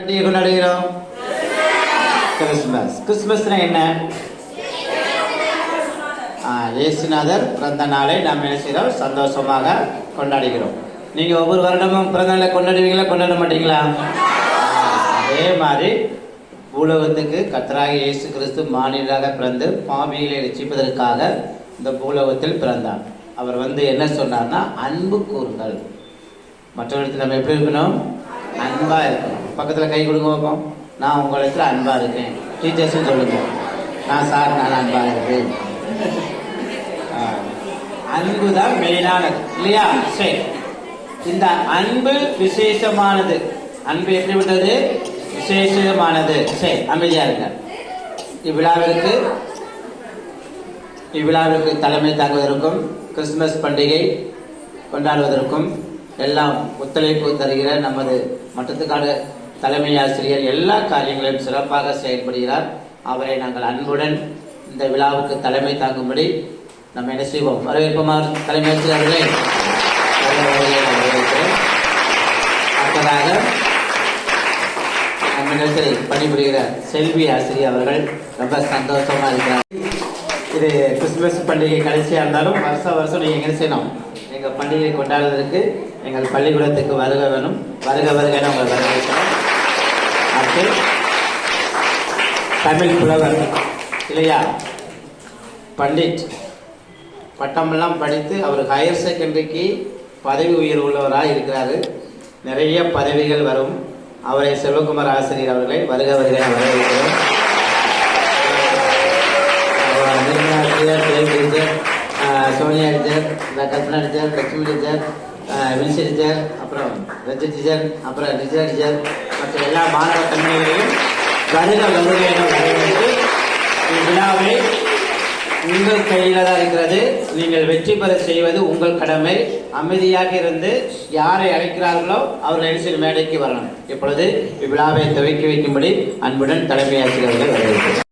பண்டிகை கொண்டாடுகிறோம்? கிறிஸ்துமஸ். கிறிஸ்துமஸ்னா என்ன? ஏசுநாதர் இயேசுநாதர் பிறந்த நாளை நாம் என்ன செய்கிறோம்? சந்தோஷமாக கொண்டாடுகிறோம். நீங்கள் ஒவ்வொரு வருடமும் பிறந்த நாளை கொண்டாடுவீங்களா கொண்டாட மாட்டீங்களா? அதே மாதிரி பூலோகத்துக்கு கத்தராக இயேசு கிறிஸ்து மாநிலராக பிறந்து பாவிகளை ரசிப்பதற்காக இந்த பூலோகத்தில் பிறந்தார். அவர் வந்து என்ன சொன்னார்னா அன்பு கூறுங்கள். மற்றவர்களுக்கு நம்ம எப்படி இருக்கணும்? அன்பாக இருக்கணும். பக்கத்தில் கை கொடுங்க பார்ப்போம் நான் உங்கள் இடத்துல அன்பாக இருக்கேன். டீச்சர்ஸும் சொல்லுங்க. நான் சார் நான் அன்பாக இருக்கேன். அன்பு தான் மெயினானது இல்லையா? சரி. இந்த அன்பு விசேஷமானது. அன்பு எப்படிப்பட்டது விசேஷமானது. சரி அமைதியா இருங்க. இவ்விழாவிற்கு இவ்விழாவிற்கு தலைமை தாங்குவதற்கும் கிறிஸ்துமஸ் பண்டிகை கொண்டாடுவதற்கும் எல்லாம் ஒத்துழைப்பு தருகிற நமது மட்டத்துக்கான தலைமை ஆசிரியர் எல்லா காரியங்களையும் சிறப்பாக செயல்படுகிறார். அவரை நாங்கள் அன்புடன் இந்த விழாவுக்கு தலைமை தாங்கும்படி நம்ம என்ன செய்வோம்? வரவேற்போமா தலைமை ஆசிரியர்களே அடுத்ததாக நம்ம நிலத்தில் பணிபுரிகிற செல்வி ஆசிரியர் அவர்கள் ரொம்ப சந்தோஷமா இருக்கிறார். இது கிறிஸ்துமஸ் பண்டிகை கடைசியாக இருந்தாலும் வருஷம் வருஷம் நீங்கள் என்ன செய்யணும்? எங்கள் பண்டிகை கொண்டாடுவதற்கு எங்கள் பள்ளிக்கூடத்துக்கு வருக வேணும். வருக வருக உங்களை வரவேற்கிறோம். அடுத்து தமிழ் புலவர் இல்லையா? பண்டிட். பட்டமெல்லாம் படித்து அவர் ஹையர் செகண்டரிக்கு பதவி உயர்வு உள்ளவராக இருக்கிறாரு. நிறைய பதவிகள் வரும். அவரை செல்வகுமார் ஆசிரியர் அவர்களை வருக வருக வரவேற்கிறோம். சோனியா டீச்சர் இந்த Kalpana teacher Lakshmi teacher Vinci teacher அப்புறம் ரஜி டீச்சர் அப்புறம் ரிஜா டீச்சர் மற்ற எல்லா மாணவ தன்மைகளையும் வருக வருக என வரவேற்று உங்கள் கையில தான் இருக்கிறது. நீங்கள் வெற்றி பெற செய்வது உங்கள் கடமை. அமைதியாக இருந்து யாரை அழைக்கிறார்களோ அவர்கள் எழுச்சி மேடைக்கு வரணும். இப்பொழுது இவ்விழாவை துவக்கி வைக்கும்படி அன்புடன் தலைமையாசிரியர்கள் வரவேற்கிறேன்.